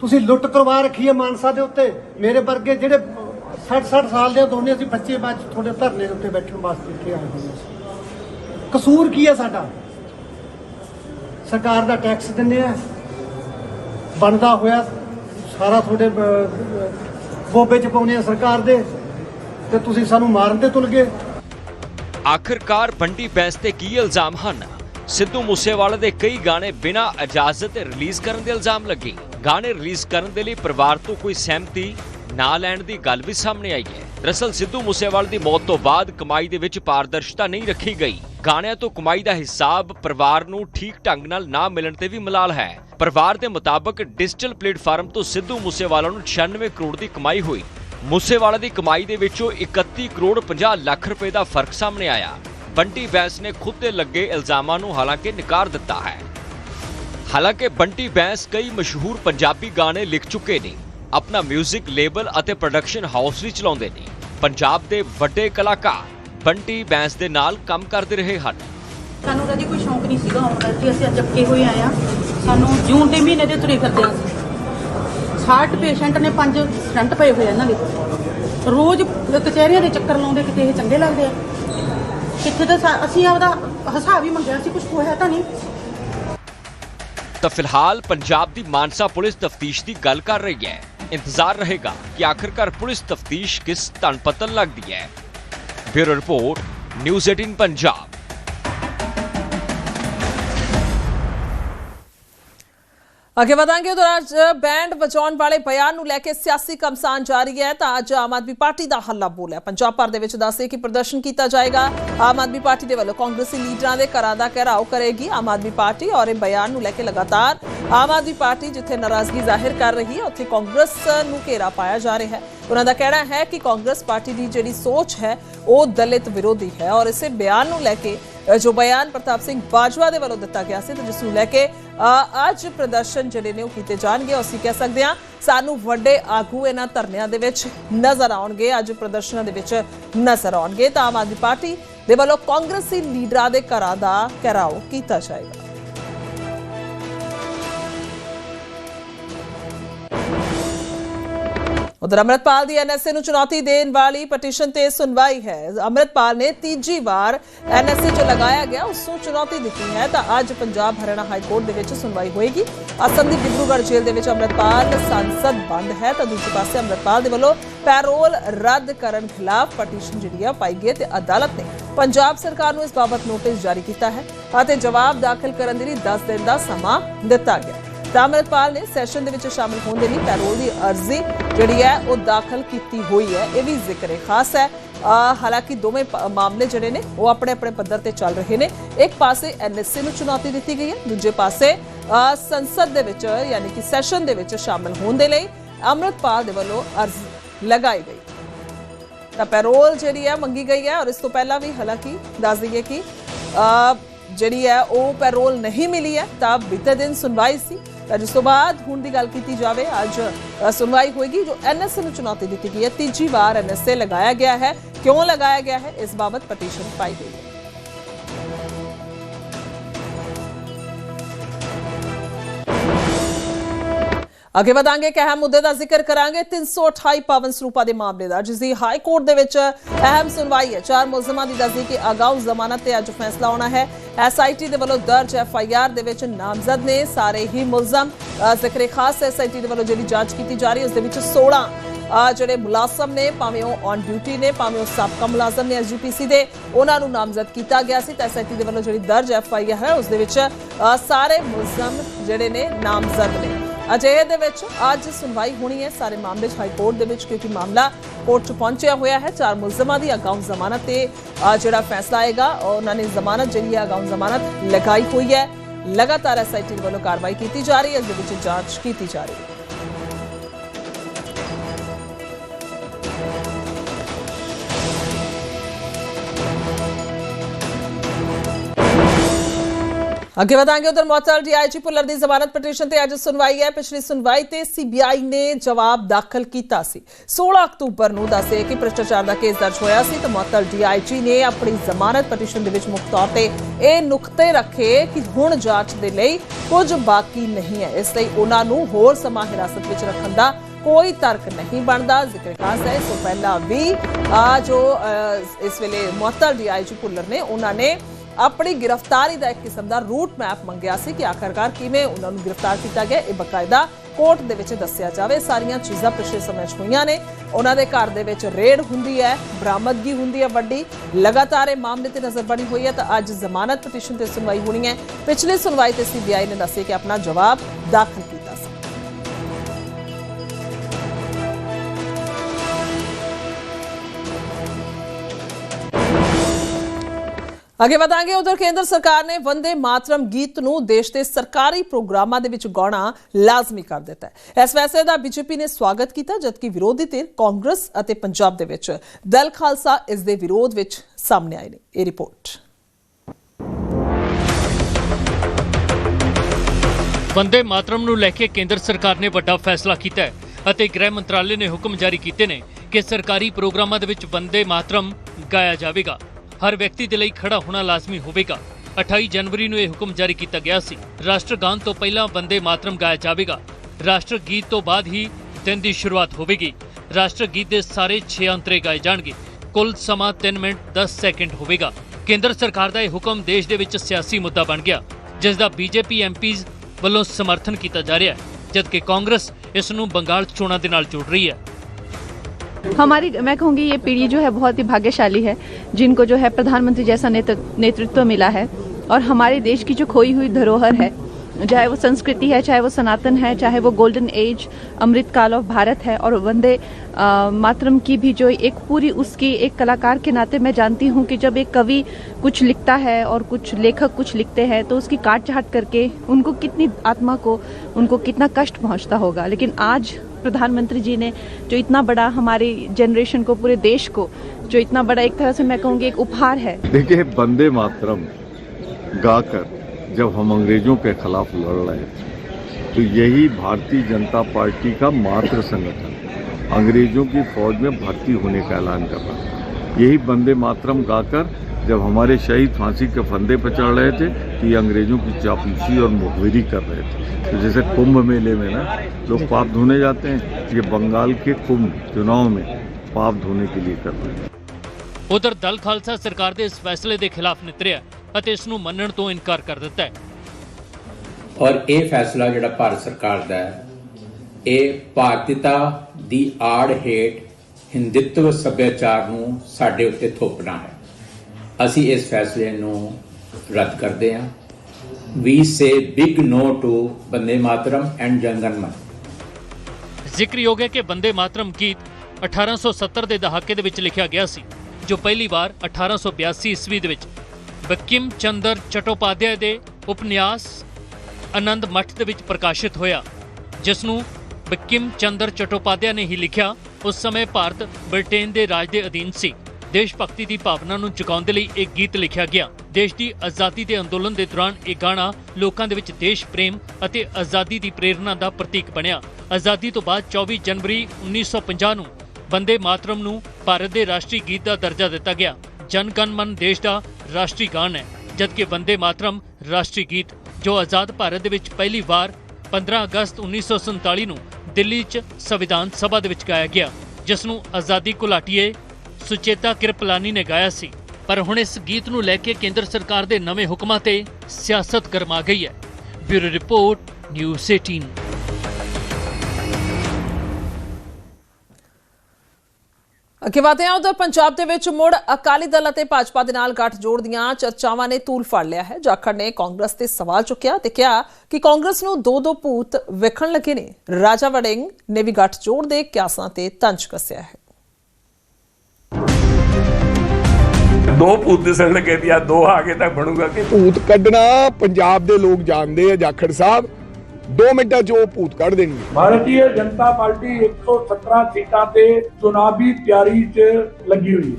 ਤੁਸੀਂ ਲੁੱਟ ਕਰਵਾ ਰੱਖੀ ਹੈ ਮਾਨਸਾ ਦੇ ਉੱਤੇ। ਮੇਰੇ ਵਰਗੇ ਜਿਹੜੇ 60 60 ਸਾਲ ਦੇ ਦੋਨੇ ਅਸੀਂ ਬੱਚੇ ਬਾਅਦ 'ਚ ਤੁਹਾਡੇ ਧਰਨੇ ਦੇ ਉੱਤੇ ਬੈਠਣ ਵਾਸਤੇ ਇੱਥੇ ਆਏ ਹੋਏ ਸੀ ਕਸੂਰ ਕੀ ਹੈ ਸਾਡਾ? ਸਰਕਾਰ ਦਾ ਟੈਕਸ ਦਿੰਦੇ ਆ। ਬਣਦਾ ਹੋਇਆ ਸਾਰਾ ਤੁਹਾਡੇ ਬੋਬੇ ਚ ਪਾਉਂਦੇ ਆ ਸਰਕਾਰ ਦੇ। ਤੇ ਤੁਸੀਂ ਸਾਨੂੰ ਮਾਰਨ ਤੇ ਤੁਲ ਗਏ। ਆਖਿਰਕਾਰ ਬੰਟੀ ਬੈਂਸ ਤੇ ਕੀ ਇਲਜ਼ਾਮ ਹਨ? ਸਿੱਧੂ ਮੂਸੇਵਾਲਾ ਦੇ ਕਈ ਗਾਣੇ ਬਿਨਾਂ ਇਜਾਜ਼ਤ ਰਿਲੀਜ਼ ਕਰਨ ਦੇ ਇਲਜ਼ਾਮ ਲੱਗੇ। ਗਾਣੇ ਰਿਲੀਜ਼ ਕਰਨ ਦੇ ਲਈ ਪਰਿਵਾਰ ਤੋਂ ਕੋਈ ਸਹਿਮਤੀ ਨਾ ਲੈਣ ਦੀ ਗੱਲ ਵੀ ਸਾਹਮਣੇ ਆਈ ਹੈ। ਦਰਅਸਲ ਸਿੱਧੂ ਮੂਸੇਵਾਲਾ ਦੀ ਮੌਤ ਤੋਂ ਬਾਅਦ ਕਮਾਈ ਦੇ ਵਿੱਚ ਪਾਰਦਰਸ਼ਤਾ ਨਹੀਂ ਰੱਖੀ ਗਈ। ਗਾਣਿਆਂ ਤੋਂ ਕਮਾਈ ਦਾ ਹਿਸਾਬ ਪਰਿਵਾਰ ਨੂੰ ਠੀਕ ਢੰਗ ਨਾਲ ਨਾ ਮਿਲਣ ਤੇ ਵੀ ਮਲਾਲ ਹੈ। ਪਰਿਵਾਰ ਦੇ ਮੁਤਾਬਕ ਡਿਜੀਟਲ ਪਲੇਟਫਾਰਮ ਤੋਂ ਸਿੱਧੂ ਮੂਸੇਵਾਲਾ ਨੂੰ 96 ਕਰੋੜ ਦੀ ਕਮਾਈ ਹੋਈ। ਮੂਸੇਵਾਲਾ ਦੀ ਕਮਾਈ ਦੇ ਵਿੱਚੋਂ 31 ਕਰੋੜ 50 ਲੱਖ ਰੁਪਏ ਦਾ ਫ਼ਰਕ ਸਾਹਮਣੇ ਆਇਆ। ਬੰਟੀ ਬੈਂਸ ਨੇ ਖੁਦ ਤੇ ਲੱਗੇ ਇਲਜ਼ਾਮਾਂ ਨੂੰ ਹਾਲਾਂਕਿ ਨਕਾਰ ਦਿੱਤਾ ਹੈ। ਹਾਲਾਂਕਿ ਬੰਟੀ ਬੈਂਸ ਕਈ ਮਸ਼ਹੂਰ ਪੰਜਾਬੀ ਗਾਣੇ ਲਿਖ ਚੁੱਕੇ ਨੇ। ਆਪਣਾ 뮤직 ਲੇਬਲ ਅਤੇ ਪ੍ਰੋਡਕਸ਼ਨ ਹਾਊਸ ਵੀ ਚਲਾਉਂਦੇ ਨੇ। ਪੰਜਾਬ ਦੇ ਵੱਡੇ ਕਲਾਕਾਰ ਬੰਟੀ ਬੈਂਸ ਦੇ ਨਾਲ ਕੰਮ ਕਰਦੇ ਰਹੇ ਹਨ। ਸਾਨੂੰ ਕਦੇ ਕੋਈ ਸ਼ੌਂਕ ਨਹੀਂ ਸੀਗਾ ਆਉਣ ਦਾ। ਜੀ, ਅਸੀਂ ਅੱਜ ਅੱਕੇ ਹੋਏ ਆਏ ਆ ਸਾਨੂੰ ਜੂਨ ਦੇ ਮਹੀਨੇ ਦੇ ਤੁਰੇ ਫਿਰਦੇ ਆ ਅਸੀਂ। 60 ਪੇਸ਼ੈਂਟ ਨੇ ਪੰਜ ਸਟੰਟ ਪਏ ਹੋਏ ਇਹਨਾਂ ਦੇ। ਰੋਜ਼ ਕਚਹਿਰੀਆਂ ਦੇ ਚੱਕਰ ਲਾਉਂਦੇ, ਕਿਤੇ ਇਹ ਚੰਗੇ ਲੱਗਦੇ ਆ। ਕਿੱਥੇ ਤਾਂ ਸਾ- ਅਸੀਂ ਆਪਦਾ ਹਿਸਾਬ ਹੀ ਮੰਗਿਆ ਸੀ ਕੁਝ ਹੋਇਆ ਤਾਂ ਨਹੀਂ। ਤਾਂ ਫਿਲਹਾਲ ਪੰਜਾਬ ਦੀ ਮਾਨਸਾ ਪੁਲਿਸ ਤਫਤੀਸ਼ ਦੀ ਗੱਲ ਕਰ ਰਹੀ ਹੈ। ਇੰਤਜ਼ਾਰ ਰਹੇਗਾ ਕਿ ਆਖਰਕਾਰ ਪੁਲਿਸ ਤਫਤੀਸ਼ ਕਿਸ ਧਨ ਪਤਨ ਲੱਗਦੀ ਹੈ। Bureau report, news 18 Punjab. ਅੱਗੇ ਵਧਾਂਗੇ ਉਧਰ ਅੱਜ ਬੈਂਡ ਵਜਾਉਣ ਵਾਲੇ ਬਿਆਨ ਨੂੰ ਲੈ ਕੇ ਸਿਆਸੀ ਕਮਸਾਨ ਜਾਰੀ ਹੈ, ਤਾਂ ਅੱਜ ਆਮ ਆਦਮੀ ਪਾਰਟੀ ਦਾ ਹੱਲਾ ਬੋਲਿਆ ਪੰਜਾਬ ਭਰ ਦੇ ਵਿੱਚ ਦੱਸੇ ਕਿ ਪ੍ਰਦਰਸ਼ਨ ਕੀਤਾ ਜਾਏਗਾ। ਆਮ ਆਦਮੀ ਪਾਰਟੀ ਦੇ ਵੱਲੋਂ ਕਾਂਗਰਸੀ ਲੀਡਰਾਂ ਦੇ ਘਰਾਂ ਦਾ ਘਿਰਾਓ ਕਰੇਗੀ ਆਮ ਆਦਮੀ ਪਾਰਟੀ ਔਰ ਇਹ ਬਿਆਨ ਨੂੰ ਲੈ ਕੇ ਲਗਾਤਾਰ ਆਮ ਆਦਮੀ ਪਾਰਟੀ ਜਿੱਥੇ ਨਾਰਾਜ਼ਗੀ ਜ਼ਾਹਿਰ ਕਰ ਰਹੀ ਹੈ, ਉੱਥੇ ਕਾਂਗਰਸ ਨੂੰ ਘੇਰਾ ਪਾਇਆ ਜਾ ਰਿਹਾ ਹੈ। ਉਹਨਾਂ ਦਾ ਕਹਿਣਾ ਹੈ ਕਿ ਕਾਂਗਰਸ ਪਾਰਟੀ ਦੀ ਜਿਹੜੀ ਸੋਚ ਹੈ, ਉਹ ਦਲਿਤ ਵਿਰੋਧੀ ਹੈ ਔਰ ਇਸੇ ਬਿਆਨ ਨੂੰ ਲੈ ਕੇ ਜੋ ਬਿਆਨ ਪ੍ਰਤਾਪ ਸਿੰਘ ਬਾਜਵਾ ਦੇ ਵੱਲੋਂ ਦਿੱਤਾ ਗਿਆ ਸੀ ਤੇ ਜਿਸ ਨੂੰ ਲੈ ਕੇ ਅੱਜ ਪ੍ਰਦਰਸ਼ਨ ਜਿਹੜੇ ਨੇ ਉਹ ਕੀਤੇ ਜਾਣਗੇ। ਅਸੀਂ ਕਹਿ ਸਕਦੇ ਹਾਂ, ਸਾਨੂੰ ਵੱਡੇ ਆਗੂ ਇਹਨਾਂ ਧਰਨਿਆਂ ਦੇ ਵਿੱਚ ਨਜ਼ਰ ਆਉਣਗੇ। ਅੱਜ ਪ੍ਰਦਰਸ਼ਨਾਂ ਦੇ ਵਿੱਚ ਨਜ਼ਰ ਆਉਣਗੇ। ਤਾਂ ਆਮ ਆਦਮੀ ਪਾਰਟੀ ਦੇ ਵੱਲੋਂ ਕਾਂਗਰਸੀ ਲੀਡਰਾਂ ਦੇ ਘਰਾਂ ਦਾ ਘਿਰਾਓ ਕੀਤਾ ਜਾਏਗਾ। ਉਧਰ ਅਮਰਤਪਾਲ ਦੀ ਐਨਐਸਏ ਨੂੰ ਚੁਣੌਤੀ ਦੇਣ ਵਾਲੀ ਪਟੀਸ਼ਨ ਤੇ ਸੁਣਵਾਈ ਹੈ। ਅਮਰਤਪਾਲ ਨੇ ਤੀਜੀ ਵਾਰ ਐਨਐਸਏ 'ਚ ਲਗਾਇਆ ਗਿਆ, ਉਸ ਨੂੰ ਚੁਣੌਤੀ ਦਿੱਤੀ ਹੈ। ਤਾਂ ਅੱਜ ਪੰਜਾਬ ਹਰਿਆਣਾ ਹਾਈ ਕੋਰਟ ਦੇ ਵਿੱਚ ਸੁਣਵਾਈ ਹੋਏਗੀ। ਅਸਮ ਦੀ ਡਿਬਰੂਗੜ੍ਹ ਜੇਲ੍ਹ ਦੇ ਵਿੱਚ ਅਮਰਤਪਾਲ ਸੰਸਦ ਬੰਦ ਹੈ ਤਾਂ ਦੂਜੇ ਪਾਸੇ ਅਮਰਤਪਾਲ ਦੇ ਵੱਲੋਂ ਪੈਰੋਲ ਰੱਦ ਕਰਨ ਖਿਲਾਫ ਪਟੀਸ਼ਨ ਜਿਹੜੀ ਆ ਪਾਈ ਗਈ ਹੈ ਤੇ ਅਦਾਲਤ ਨੇ ਪੰਜਾਬ ਸਰਕਾਰ ਨੂੰ ਇਸ ਬਾਬਤ ਨੋਟਿਸ ਜਾਰੀ ਕੀਤਾ ਹੈ ਅਤੇ ਜਵਾਬ ਦਾਖਲ ਕਰਨ ਦੇ ਲਈ 10 ਦਿਨ ਦਾ ਸਮਾਂ ਦਿੱਤਾ ਗਿਆ। ਤਾਂ ਅਮਰਤਪਾਲ ਨੇ ਸੈਸ਼ਨ ਦੇ ਵਿੱਚ ਸ਼ਾਮਲ ਹੋਣ ਦੇ ਲਈ ਪੈਰੋਲ ਦੀ ਅਰਜ਼ੀ ਜਿਹੜੀ ਹੈ ਉਹ ਦਾਖਲ ਕੀਤੀ ਹੋਈ ਹੈ, ਇਹ ਵੀ ਜ਼ਿਕਰੇ ਖਾਸ ਹੈ ਹਾਲਾਂਕਿ ਦੋਵੇਂ ਮਾਮਲੇ ਜਿਹੜੇ ਨੇ, ਉਹ ਆਪਣੇ ਆਪਣੇ ਪੱਧਰ ਤੇ ਚੱਲ ਰਹੇ ਨੇ। ਇੱਕ ਪਾਸੇ ਐਨਐਸਏ ਨੂੰ ਚੁਣੌਤੀ ਦਿੱਤੀ ਗਈ ਹੈ, ਦੂਜੇ ਪਾਸੇ ਸੰਸਦ ਦੇ ਵਿੱਚ, ਯਾਨੀ ਕਿ ਸੈਸ਼ਨ ਦੇ ਵਿੱਚ ਸ਼ਾਮਲ ਹੋਣ ਦੇ ਲਈ ਅਮਰਤਪਾਲ ਦੇ ਵੱਲੋਂ ਅਰਜ਼ੀ ਲਗਾਈ ਗਈ। ਤਾਂ ਪੈਰੋਲ ਜਿਹੜੀ ਹੈ, ਮੰਗੀ ਗਈ ਹੈ ਔਰ ਇਸ ਤੋਂ ਪਹਿਲਾਂ ਵੀ ਹਾਲਾਂਕਿ ਦੱਸ ਦਈਏ ਕਿ ਜਿਹੜੀ ਹੈ, ਉਹ ਪੈਰੋਲ ਨਹੀਂ ਮਿਲੀ ਹੈ, ਤਾਂ ਬੀਤੇ ਦਿਨ ਸੁਣਵਾਈ ਸੀ। ਤਾਂ ਜਿਸ ਤੋਂ ਬਾਅਦ ਹੁਣ ਦੀ ਗੱਲ ਕੀਤੀ ਜਾਵੇ, ਅੱਜ ਸੁਣਵਾਈ ਹੋਏਗੀ ਜੋ ਐਨਐਸਏ ਨੂੰ ਚੁਣੌਤੀ ਦਿੱਤੀ ਗਈ ਹੈ। ਤੀਜੀ ਵਾਰ ਐਨਐਸਏ ਲਗਾਇਆ ਗਿਆ ਹੈ। ਕਿਉਂ ਲਗਾਇਆ ਗਿਆ ਹੈ? ਇਸ ਬਾਬਤ ਪਟੀਸ਼ਨ ਪਾਈ ਗਈ ਹੈ। ਅੱਗੇ ਵਧਾਂਗੇ ਕਿ ਅਹਿਮ ਮੁੱਦੇ ਦਾ ਜ਼ਿਕਰ ਕਰਾਂਗੇ। 328 ਪਾਵਨ ਸਰੂਪਾ ਦੇ ਮਾਮਲੇ ਦਾ ਜਿਸ ਦੀ ਹਾਈ ਕੋਰਟ ਦੇ ਵਿੱਚ ਅਹਿਮ ਸੁਣਵਾਈ ਹੈ। ਚਾਰ ਮੁਲਜ਼ਮਾਂ ਦੀ ਦੱਸਦੀ ਕਿ ਅਗਾਊ ਜ਼ਮਾਨਤ ਤੇ ਅੱਜ ਫੈਸਲਾ ਆਉਣਾ ਹੈ। ਐਸਆਈਟੀ ਦੇ ਵੱਲੋਂ ਦਰਜ ਐਫਆਈਆਰ ਦੇ ਵਿੱਚ ਨਾਮਜ਼ਦ ਨੇ ਸਾਰੇ ਹੀ ਮੁਲਜ਼ਮ। ਅ, ਜ਼ਿਕਰੇ ਖਾਸ ਐਸਆਈਟੀ ਦੇ ਵੱਲੋਂ ਜਿਹੜੀ ਜਾਂਚ ਕੀਤੀ ਜਾ ਰਹੀ ਹੈ ਉਸ ਦੇ ਵਿੱਚ 16 ਜਿਹੜੇ ਮੁਲਾਜ਼ਮ ਨੇ ਭਾਵੇਂ ਉਹ ਔਨ ਡਿਊਟੀ ਨੇ ਭਾਵੇਂ ਉਹ ਸਾਬਕਾ ਮੁਲਾਜ਼ਮ ਨੇ ਐਸਜੀਪੀਸੀ ਦੇ ਉਹਨਾਂ ਨੂੰ ਨਾਮਜ਼ਦ ਕੀਤਾ ਗਿਆ ਸੀ ਤਾਂ ਐਸਆਈਟੀ ਦੇ ਵੱਲੋਂ ਜਿਹੜੀ ਦਰਜ ਐਫਆਈਆਰ ਹੈ ਉਸ ਦੇ ਵਿੱਚ ਸਾਰੇ ਮੁਲਜ਼ਮ ਜਿਹੜੇ ਨੇ ਨਾਮਜ਼ਦ ਨੇ। ਅਜੇ ਦੇ ਵਿੱਚ ਅੱਜ ਸੁਣਵਾਈ ਹੋਣੀ ਹੈ ਸਾਰੇ ਮਾਮਲੇ 'ਚ ਹਾਈ ਕੋਰਟ ਦੇ ਵਿੱਚ ਕਿਉਂਕਿ ਮਾਮਲਾ ਕੋਰਟ 'ਚ ਪਹੁੰਚਿਆ ਹੋਇਆ ਹੈ। ਚਾਰ ਮੁਲਜ਼ਮਾਂ ਦੀ ਅਗਾਊਂ ਜ਼ਮਾਨਤ ਤੇ ਅ, ਜਿਹੜਾ ਫੈਸਲਾ ਆਏਗਾ ਉਹਨਾਂ ਨੇ ਜ਼ਮਾਨਤ ਜਿਹੜੀ ਹੈ ਅਗਾਊਂ ਜ਼ਮਾਨਤ ਲਗਾਈ ਹੋਈ ਹੈ। ਲਗਾਤਾਰ ਐਸਆਈਟੀ ਵੱਲੋਂ ਕਾਰਵਾਈ ਕੀਤੀ ਜਾ ਰਹੀ ਹੈ ਇਸ ਦੇ ਵਿੱਚ ਜਾਂਚ ਕੀਤੀ ਜਾ ਰਹੀ ਹੈ। ਅੱਗੇ ਵਧਾਂਗੇ ਉਧਰ ਮੌਤਲ ਡੀਆਈਜੀ ਪੁੱਲਰ ਦੀ ਜ਼ਮਾਨਤ ਪਟੀਸ਼ਨ ਤੇ ਅੱਜ ਸੁਣਵਾਈ ਹੈ। ਪਿਛਲੀ ਸੁਣਵਾਈ ਤੇ ਸੀਬੀਆਈ ਨੇ ਜਵਾਬ ਦਾਖਲ ਕੀਤਾ ਸੀ। 16 ਅਕਤੂਬਰ ਨੂੰ ਦੱਸੇ ਕਿ ਭ੍ਰਿਸ਼ਟਾਚਾਰ ਦਾ ਕੇਸ ਦਰਜ ਹੋਇਆ ਸੀ ਤਾਂ ਮੌਤਲ ਡੀਆਈਜੀ ਨੇ ਆਪਣੀ ਜ਼ਮਾਨਤ ਪਟੀਸ਼ਨ ਦੇ ਵਿੱਚ ਮੁੱਖ ਤੌਰ ਤੇ ਇਹ ਨੁਕਤੇ ਰੱਖੇ ਕਿ ਹੁਣ ਜਾਂਚ ਦੇ ਲਈ ਕੁਝ ਬਾਕੀ ਨਹੀਂ ਹੈ। ਇਸ ਲਈ ਉਹਨਾਂ ਨੂੰ ਹੋਰ ਸਮਾਂ ਹਿਰਾਸਤ ਵਿੱਚ ਰੱਖਣ ਦਾ ਕੋਈ ਤਰਕ ਨਹੀਂ ਬਣਦਾ। ਜ਼ਿਕਰ ਖਾਸ ਹੈ, ਇਸ ਤੋਂ ਪਹਿਲਾਂ ਵੀ, ਆ ਜੋ ਇਸ ਵੇਲੇ ਮੁਅੱਤਲ ਡੀਆਈਜੀ ਪੁੱਲਰ ਨੇ, ਉਹਨਾਂ ਨੇ ਆਪਣੀ ਗ੍ਰਿਫਤਾਰੀ ਦਾ ਇੱਕ ਕਿਸਮ ਦਾ ਰੂਟ ਮੈਪ ਮੰਗਿਆ ਸੀ ਕਿ ਆਖਰਕਾਰ ਕਿਵੇਂ ਉਹਨਾਂ ਨੂੰ ਗ੍ਰਿਫਤਾਰ ਕੀਤਾ ਗਿਆ। ਇਹ ਬਕਾਇਦਾ ਕੋਰਟ ਦੇ ਵਿੱਚ ਦੱਸਿਆ ਜਾਵੇ। ਸਾਰੀਆਂ ਚੀਜ਼ਾਂ ਪਿਛਲੇ ਸਮੇਂ 'ਚ ਹੋਈਆਂ ਨੇ। ਉਹਨਾਂ ਦੇ ਘਰ ਦੇ ਵਿੱਚ ਰੇਡ ਹੁੰਦੀ ਹੈ, ਬਰਾਮਦਗੀ ਹੁੰਦੀ ਹੈ ਵੱਡੀ। ਲਗਾਤਾਰ ਇਹ ਮਾਮਲੇ ਤੇ ਨਜ਼ਰ ਬਣੀ ਹੋਈ ਹੈ ਤਾਂ ਅੱਜ ਜ਼ਮਾਨਤ ਪਟੀਸ਼ਨ ਤੇ ਸੁਣਵਾਈ ਹੋਣੀ ਹੈ। ਪਿਛਲੀ ਸੁਣਵਾਈ ਤੇ ਸੀਬੀਆਈ ਨੇ ਦੱਸਿਆ ਕਿ ਆਪਣਾ ਜਵਾਬ ਦਾਖਲ ਕੀਤਾ। ਅੱਗੇ ਵਧਾਂਗੇ। ਉਧਰ ਕੇਂਦਰ ਸਰਕਾਰ ਨੇ ਵੰਦੇ ਮਾਤਰਮ ਗੀਤ ਨੂੰ ਦੇਸ਼ ਦੇ ਸਰਕਾਰੀ ਪ੍ਰੋਗਰਾਮਾਂ ਦੇ ਵਿੱਚ ਗਾਉਣਾ ਲਾਜ਼ਮੀ ਕਰ ਦਿੱਤਾ ਹੈ। ਇਸ ਫੈਸਲੇ ਦਾ ਬੀਜੇਪੀ ਨੇ ਸਵਾਗਤ ਕੀਤਾ, ਜਦਕਿ ਵਿਰੋਧੀ ਧਿਰ ਕਾਂਗਰਸ ਅਤੇ ਪੰਜਾਬ ਦੇ ਵਿੱਚ ਦਲ ਖਾਲਸਾ ਇਸ ਦੇ ਵਿਰੋਧ ਵਿੱਚ ਸਾਹਮਣੇ ਆਏ ਨੇ। ਇਹ ਰਿਪੋਰਟ। ਵੰਦੇ ਮਾਤਰਮ ਨੂੰ ਲੈ ਕੇ ਕੇਂਦਰ ਸਰਕਾਰ ਨੇ ਵੱਡਾ ਫੈਸਲਾ ਕੀਤਾ ਹੈ ਅਤੇ ਗ੍ਰਹਿ ਮੰਤਰਾਲੇ ਨੇ ਹੁਕਮ ਜਾਰੀ ਕੀਤੇ ਨੇ ਕਿ ਸਰਕਾਰੀ ਪ੍ਰੋਗਰਾਮਾਂ ਦੇ ਵਿੱਚ ਵੰਦੇ ਮਾਤਰਮ ਗਾਇਆ ਜਾਵੇਗਾ। ਹਰ ਵਿਅਕਤੀ ਦੇ ਲਈ ਖੜਾ ਹੋਣਾ ਲਾਜ਼ਮੀ ਹੋਵੇਗਾ। 28 ਜਨਵਰੀ ਨੂੰ ਇਹ ਹੁਕਮ ਜਾਰੀ ਕੀਤਾ ਗਿਆ ਸੀ। ਰਾਸ਼ਟਰ ਰਾਸ਼ਟਰਗਾਨ ਤੋਂ ਪਹਿਲਾਂ ਬੰਦੇ ਮਾਤਰਮ ਗਾਇਆ ਜਾਵੇਗਾ। ਰਾਸ਼ਟਰ ਗੀਤ ਤੋਂ ਬਾਅਦ ਹੀ ਦਿਨ ਦੀ ਸ਼ੁਰੂਆਤ ਹੋਵੇਗੀ। ਰਾਸ਼ਟਰ ਗੀਤ ਦੇ ਸਾਰੇ 6 ਅੰਤਰੇ ਗਾਏ ਜਾਣਗੇ। ਕੁੱਲ ਸਮਾਂ 3 ਮਿੰਟ 10 ਸੈਕਿੰਡ ਹੋਵੇਗਾ। ਕੇਂਦਰ ਸਰਕਾਰ ਦਾ ਇਹ ਹੁਕਮ ਦੇਸ਼ ਦੇ ਵਿੱਚ ਸਿਆਸੀ ਮੁੱਦਾ ਬਣ ਗਿਆ, ਜਿਸ ਦਾ ਬੀਜੇਪੀ ਐਮਪੀਜ਼ ਵੱਲੋਂ ਸਮਰਥਨ ਕੀਤਾ ਜਾ ਰਿਹਾ ਹੈ, ਜਦਕਿ ਕਾਂਗਰਸ ਇਸ ਨੂੰ ਬੰਗਾਲ ਚੋਣਾਂ ਦੇ ਨਾਲ ਜੋੜ ਰਹੀ ਹੈ। हमारी मैं कहूँगी ये पीढ़ी जो है बहुत ही भाग्यशाली है जिनको जो है प्रधानमंत्री जैसा नेतृ- नेतृत्व मिला है और हमारे देश की जो खोई हुई धरोहर है चाहे वो संस्कृति है, चाहे वो सनातन है, चाहे वो गोल्डन एज अमृत काल ऑफ़ भारत है और वंदे मातरम की भी जो एक पूरी उसकी एक कलाकार के नाते मैं जानती हूँ कि जब एक कवि कुछ लिखता है और कुछ लेखक कुछ लिखते हैं तो उसकी काट छाट करके उनको कितनी आत्मा को, उनको कितना कष्ट पहुँचता होगा। लेकिन आज प्रधानमंत्री जी ने जो इतना बड़ा हमारी जनरेशन को, पूरे देश को, जो इतना बड़ा एक तरह से मैं कहूँगी एक उपहार है। देखिए, वंदे मातरम गाकर जब हम अंग्रेज़ों के खिलाफ लड़ रहे थे तो यही भारतीय जनता पार्टी का मात्र संगठन, अंग्रेज़ों की फौज में भर्ती होने का ऐलान कर रहा था। यही बंदे मातरम गाकर जब हमारे शहीद फांसी के फंदे पर चढ़ रहे थे तो ये अंग्रेज़ों की चापूसी और मुखबिरी कर रहे थे। तो जैसे कुंभ मेले में ना, लोग पाप धोने जाते हैं, ये बंगाल के कुंभ चुनाव में पाप धोने के लिए कर रहे हैं। उधर दल खालसा सरकार के इस फैसले के खिलाफ नित्रिया। ਅਤੇ ਇਸ ਨੂੰ ਮੰਨਣ ਤੋਂ ਇਨਕਾਰ ਕਰ ਦਿੱਤਾ ਹੈ। ਔਰ ਇਹ ਫੈਸਲਾ ਜਿਹੜਾ ਭਾਰਤ ਸਰਕਾਰ ਦਾ ਹੈ ਇਹ ਭਾਰਤੀਤਾ ਦੀ ਆੜ ਹੇਠ ਹਿੰਦੁੱਤਵ ਸੱਭਿਆਚਾਰ ਨੂੰ ਸਾਡੇ ਉੱਤੇ ਥੋਪਣਾ ਹੈ। ਅਸੀਂ ਇਸ ਫੈਸਲੇ ਨੂੰ ਰੱਦ ਕਰਦੇ ਹਾਂ। ਵੀ ਸੇ ਬਿਗ ਨੋ ਟੂ ਬੰਦੇ ਮਾਤਰਮ ਐਂਡ ਜੰਗਨ ਮਨ। ਜ਼ਿਕਰਯੋਗ ਹੈ ਕਿ ਬੰਦੇ ਮਾਤਰਮ ਗੀਤ 1870 ਦੇ ਦਹਾਕੇ ਦੇ ਵਿੱਚ ਲਿਖਿਆ ਗਿਆ ਸੀ ਜੋ ਪਹਿਲੀ ਵਾਰ 1882 ਈਸਵੀ ਦੇ ਵਿੱਚ ਬੰਕਿਮ ਚੰਦਰ ਚਟੋਪਾਧਿਆਏ ਦੇ ਉਪਨਿਆਸ ਆਨੰਦ ਮਠ ਦੇ ਵਿੱਚ ਪ੍ਰਕਾਸ਼ਿਤ ਹੋਇਆ ਜਿਸ ਨੂੰ ਬੰਕਿਮ ਚੰਦਰ ਚਟੋਪਾਧਿਆਏ ਨੇ ਹੀ ਲਿਖਿਆ। ਉਸ ਸਮੇਂ ਭਾਰਤ ਬ੍ਰਿਟੇਨ ਦੇ ਰਾਜ ਦੇ ਅਧੀਨ ਸੀ। ਦੇਸ਼ ਭਗਤੀ ਦੀ ਭਾਵਨਾ ਨੂੰ ਜਗਾਉਣ ਦੇ ਲਈ ਇੱਕ ਗੀਤ ਲਿਖਿਆ ਗਿਆ। ਦੇਸ਼ ਦੀ ਆਜ਼ਾਦੀ ਦੇ ਅੰਦੋਲਨ ਦੇ ਦੌਰਾਨ ਇਹ ਗਾਣਾ ਲੋਕਾਂ ਦੇ ਵਿੱਚ ਦੇਸ਼ ਪ੍ਰੇਮ ਅਤੇ ਆਜ਼ਾਦੀ ਦੀ ਪ੍ਰੇਰਣਾ ਦਾ ਪ੍ਰਤੀਕ ਬਣਿਆ। ਆਜ਼ਾਦੀ ਤੋਂ ਬਾਅਦ 24 ਜਨਵਰੀ 1950 ਨੂੰ ਬੰਦੇ ਮਾਤਰਮ ਨੂੰ ਭਾਰਤ ਦੇ ਰਾਸ਼ਟਰੀ ਗੀਤ ਦਾ ਦਰਜਾ ਦਿੱਤਾ ਗਿਆ। ਜਨ ਗਣ ਮਨ ਦੇਸ਼ ਦਾ ਰਾਸ਼ਟਰੀ ਗਾਨ ਹੈ, ਜਦਕਿ ਵੰਦੇ ਮਾਤਰਮ ਰਾਸ਼ਟਰੀ ਗੀਤ, ਜੋ ਆਜ਼ਾਦ ਭਾਰਤ ਦੇ ਵਿੱਚ ਪਹਿਲੀ ਵਾਰ 15 ਅਗਸਤ 1947 ਨੂੰ ਦਿੱਲੀ 'ਚ ਸੰਵਿਧਾਨ ਸਭਾ ਦੇ ਵਿੱਚ ਗਾਇਆ ਗਿਆ ਜਿਸ ਨੂੰ ਆਜ਼ਾਦੀ ਘੁਲਾਟੀਏ ਸੁਚੇਤਾ ਕਿਰਪਲਾਨੀ ਨੇ ਗਾਇਆ ਸੀ। ਪਰ ਹੁਣ ਇਸ ਗੀਤ ਨੂੰ ਲੈ ਕੇ ਕੇਂਦਰ ਸਰਕਾਰ ਦੇ ਨਵੇਂ ਹੁਕਮਾਂ ਤੇ ਸਿਆਸਤ ਗਰਮਾ ਗਈ ਹੈ। ਬਿਊਰੋ ਰਿਪੋਰਟ, ਨਿਊਜ਼ 18 ਅੱਗੇ ਵਧਦੇ ਹਾਂ ਉਧਰ ਪੰਜਾਬ ਦੇ ਵਿੱਚ ਮੁੜ ਅਕਾਲੀ ਦਲ ਅਤੇ ਭਾਜਪਾ ਦੇ ਨਾਲ ਗੱਠਜੋੜ ਦੀਆਂ ਚਰਚਾਵਾਂ ਨੇ ਤੂਲ ਫੜ ਲਿਆ ਹੈ। ਜਾਖੜ ਨੇ ਕਾਂਗਰਸ ਤੇ ਸਵਾਲ ਚੁੱਕਿਆ ਤੇ ਕਿਹਾ ਕਿ ਕਾਂਗਰਸ ਨੂੰ ਦੋ ਦੋ ਭੂਤ ਵੇਖਣ ਲੱਗੇ ਨੇ। ਰਾਜਾ ਵੜਿੰਗ ਨੇ ਵੀ ਗੱਠਜੋੜ ਦੇ ਕਿਆਸਾਂ ਤੇ ਤੰਜ ਕੱਸਿਆ ਹੈ। ਦੋ ਭੂਤ ਦਿਸਣ ਲੱਗੇ ਵੀ ਆ ਦੋ ਆ ਕੇ ਤਾਂ ਬਣੂਗਾ ਕਿ ਭੂਤ ਕੱਢਣਾ ਪੰਜਾਬ ਦੇ ਲੋਕ ਜਾਣਦੇ ਆ ਜਾਖੜ ਸਾਹਿਬ। 2 ਮਿੰਟਾਂ 'ਚ ਉਹ ਭੂਤ ਕੱਢ ਦੇਣਗੇ। ਭਾਰਤੀ ਜਨਤਾ ਪਾਰਟੀ 117 ਸੀਟਾਂ ਤੇ ਚੁਣਾਵੀ ਤਿਆਰੀ 'ਚ ਲੱਗੀ ਹੋਈ ਹੈ।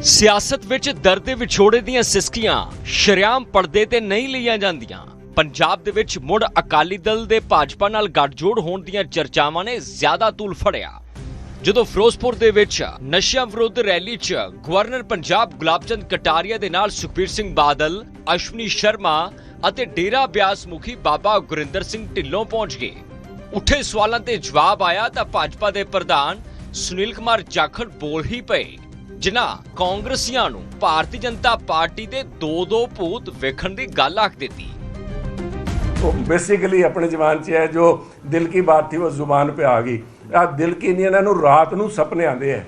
ਸਿਆਸਤ ਵਿੱਚ ਦਰਦ ਵਿਛੋੜੇ ਦੀਆਂ ਸਿਸਕੀਆਂ ਸ਼ਰਿਆਮ ਪਰਦੇ ਤੇ ਨਹੀਂ ਲਈਆਂ ਜਾਂਦੀਆਂ। ਪੰਜਾਬ ਦੇ ਵਿੱਚ ਮੁੜ ਅਕਾਲੀ ਦਲ ਦੇ ਭਾਜਪਾ ਨਾਲ ਗੱਠਜੋੜ ਹੋਣ ਦੀਆਂ ਚਰਚਾਵਾਂ ਨੇ ਜ਼ਿਆਦਾ ਤੂਲ ਫੜਿਆ। ਜਦੋਂ ਫਿਰੋਜ਼ਪੁਰ ਦੇ ਵਿੱਚ ਨਸ਼ਿਆਂ ਵਿਰੁੱਧ ਰੈਲੀ 'ਚ ਗਵਰਨਰ ਪੰਜਾਬ ਗੁਲਾਬਚੰਦ ਕਟਾਰੀਆ ਦੇ ਨਾਲ ਸੁਖਬੀਰ ਸਿੰਘ ਬਾਦਲ ਅਸ਼ਵਨੀ ਸ਼ਰਮਾ ਅਤੇ ਡੇਰਾ ਬਿਆਸ ਮੁਖੀ ਬਾਬਾ ਗੁਰਿੰਦਰ ਸਿੰਘ ਢਿੱਲੋਂ ਪਹੁੰਚ ਗਏ। ਉੱਠੇ ਸਵਾਲਾਂ ਤੇ ਜਵਾਬ ਆਇਆ ਤਾਂ ਭਾਜਪਾ ਦੇ ਪ੍ਰਧਾਨ ਸੁਨੀਲ ਕੁਮਾਰ ਜਾਖੜ ਬੋਲ ਹੀ ਪਏ। ਜਿਨ੍ਹਾਂ ਕਾਂਗਰਸੀਆਂ ਨੂੰ ਭਾਰਤੀ ਜਨਤਾ ਪਾਰਟੀ ਦੇ ਦੋ ਦੋ ਭੂਤ ਵੇਖਣ ਦੀ ਗੱਲ ਆਖ ਦਿੱਤੀ। ਬੇਸਿਕਲੀ ਆਪਣੇ ਜਵਾਨ ਚ ਹੈ ਜੋ ਦਿਲ ਕੀ ਬਾਤ ਥੀ, ਉਹ ਜ਼ੁਬਾਨ ਪੇ ਆ ਗਈ। ਆ ਦਿਲ ਕੀ ਨਹੀਂ ਇਹਨਾਂ ਨੂੰ ਰਾਤ ਨੂੰ ਸੁਪਨੇ ਆਉਂਦੇ ਆ।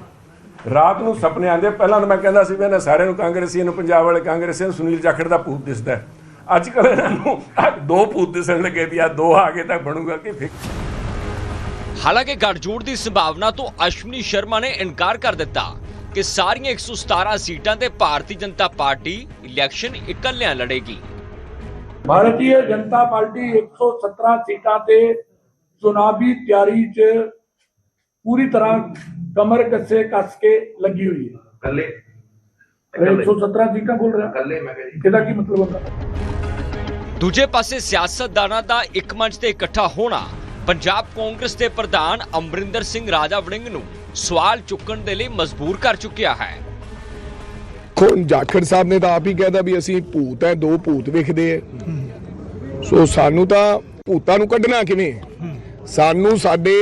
ਰਾਤ ਨੂੰ ਸੁਪਨੇ ਆਉਂਦੇ ਪਹਿਲਾਂ ਮੈਂ ਕਹਿੰਦਾ ਸੀ ਵੀ ਇਹਨਾਂ ਸਾਰਿਆਂ ਨੂੰ ਕਾਂਗਰਸੀਆਂ ਨੂੰ, ਪੰਜਾਬ ਵਾਲੇ ਕਾਂਗਰਸੀਆਂ ਨੂੰ ਸੁਨੀਲ ਜਾਖੜ ਦਾ ਭੂਤ ਦਿਸਦਾ ਹੈ। ਅੱਜ ਕੱਲ੍ਹ ਇਹਨਾਂ ਨੂੰ ਦੋ ਭੂਤ ਦਿਸਣ ਲੱਗੇ ਵੀ ਆ ਦੋ ਆ ਕੇ ਤਾਂ ਬਣੂਗਾ ਕਿ ਫਿਰ। ਹਾਲਾਂਕਿ ਗੱਠਜੋੜ ਦੀ ਸੰਭਾਵਨਾ ਤੋਂ ਅਸ਼ਵਨੀ ਸ਼ਰਮਾ ਨੇ ਇਨਕਾਰ ਕਰ ਦਿੱਤਾ ਕਿ ਸਾਰੀਆਂ 117 ਸੀਟਾਂ ਤੇ ਭਾਰਤੀ ਜਨਤਾ ਪਾਰਟੀ ਇਲੈਕਸ਼ਨ ਇਕੱਲਿਆਂ ਲੜੇਗੀ। ਭਾਰਤੀ ਜਨਤਾ ਪਾਰਟੀ 117 ਸੀਟਾਂ ਤੇ ਚੁਣਾਵੀ ਤਿਆਰੀ 'ਚ ਪੂਰੀ ਤਰ੍ਹਾਂ ਕਮਰ ਕੱਸੇ ਕੱਸ ਕੇ ਲੱਗੀ ਹੋਈ ਹੈ। ਕੱਲੇ 117 ਸੀਟਾਂ ਬੋਲ ਰਿਹਾ ਕੱਲੇ ਮੈਂ ਕਹਿੰਦੀ ਕੀ ਮਤਲਬ ਹੁੰਦਾ? ਦੂਜੇ ਪਾਸੇ ਸਿਆਸਤਦਾਨਾਂ ਦਾ ਇੱਕ ਮੰਚ ਤੇ ਇਕੱਠਾ ਹੋਣਾ ਪੰਜਾਬ ਕਾਂਗਰਸ ਦੇ ਪ੍ਰਧਾਨ ਅਮਰਿੰਦਰ ਸਿੰਘ ਰਾਜਾ ਵੜਿੰਗ ਨੂੰ ਸਵਾਲ ਚੁੱਕਣ ਦੇ ਲਈ ਮਜਬੂਰ ਕਰ ਚੁੱਕਿਆ ਹੈ। ਖੋਨ ਜਾਖੜ ਸਾਹਿਬ ਨੇ ਤਾਂ ਆਪ ਹੀ ਕਹਿਦਾ ਵੀ ਅਸੀਂ ਭੂਤ ਹੈ ਦੋ ਭੂਤ ਵੇਖਦੇ ਐ ਸੋ ਸਾਨੂੰ ਤਾਂ ਭੂਤਾਂ ਨੂੰ ਕੱਢਣਾ ਕਿਵੇਂ ਸਾਨੂੰ ਸਾਡੇ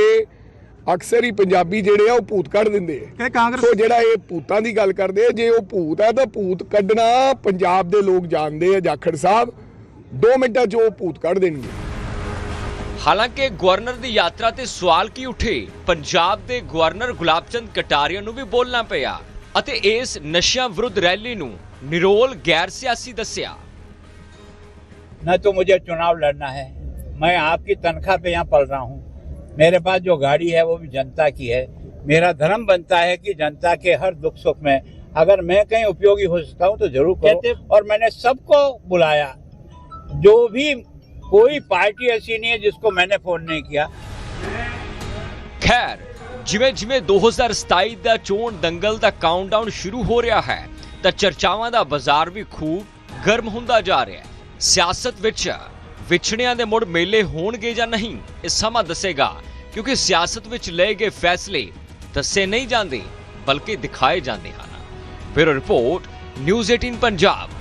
ਅਕਸਰ ਹੀ ਪੰਜਾਬੀ ਜਿਹੜੇ ਆ ਉਹ ਭੂਤ ਕੱਢ ਦਿੰਦੇ ਆ ਕਾਂਗਰਸ? ਸੋ ਜਿਹੜਾ ਇਹ ਭੂਤਾਂ ਦੀ ਗੱਲ ਕਰਦੇ ਆ ਜੇ ਉਹ ਭੂਤ ਹੈ ਤਾਂ ਭੂਤ ਕੱਢਣਾ ਪੰਜਾਬ ਦੇ ਲੋਕ ਜਾਣਦੇ ਆ ਜਾਖੜ ਸਾਹਿਬ। 2 ਮਿੰਟਾਂ 'ਚ ਉਹ ਭੂਤ ਕੱਢ ਦੇਣਗੇ ਹਾਲਾਂਕਿ ਗਵਰਨਰ ਦੀ ਯਾਤਰਾ ਤੇ ਸਵਾਲ ਕੀ ਉੱਠੇ ਪੰਜਾਬ ਦੇ ਗਵਰਨਰ ਗੁਲਾਬਚੰਦ ਕਟਾਰੀਆ ਨੂੰ ਵੀ ਬੋਲਣਾ ਪਿਆ ਅਤੇ ਇਸ ਨਸ਼ਿਆਂ ਵਿਰੁੱਧ ਰੈਲੀ ਨੂੰ ਨਿਰੋਲ ਗੈਰ ਸਿਆਸੀ ਦੱਸਿਆ न तो मुझे चुनाव लड़ना है मैं आपकी तनख्वाह पे यहाँ पल रहा हूँ मेरे पास जो गाड़ी है वो भी जनता की है मेरा धर्म बनता है कि जनता के हर दुख सुख में अगर मैं कहीं उपयोगी हो सकता हूँ तो जरूर करो और मैंने सबको बुलाया जो भी कोई पार्टी ऐसी नहीं है जिसको मैंने फोन नहीं किया ਖੈਰ ਜਿਵੇਂ ਜਿਵੇਂ 2027 ਦਾ ਚੋਣ ਦੰਗਲ ਦਾ ਕਾਊਂਟਡਾਊਨ ਸ਼ੁਰੂ ਹੋ ਰਿਹਾ ਹੈ ਤਾਂ ਚਰਚਾਵਾਂ ਦਾ ਬਾਜ਼ਾਰ ਵੀ ਖੂਬ ਗਰਮ ਹੁੰਦਾ ਜਾ ਰਿਹਾ ਹੈ ਸਿਆਸਤ ਵਿੱਚ ਵਿਛੜਿਆਂ ਦੇ ਮੁੜ ਮੇਲੇ ਹੋਣਗੇ ਜਾਂ ਨਹੀਂ ਇਹ ਸਮਾਂ ਦੱਸੇਗਾ ਕਿਉਂਕਿ ਸਿਆਸਤ ਵਿੱਚ ਲਏ ਗਏ ਫੈਸਲੇ ਦੱਸੇ ਨਹੀਂ ਜਾਂਦੇ ਬਲਕਿ ਦਿਖਾਏ ਜਾਂਦੇ ਹਨ ਬਿਊਰੋ ਰਿਪੋਰਟ ਨਿਊਜ਼ 18 ਪੰਜਾਬ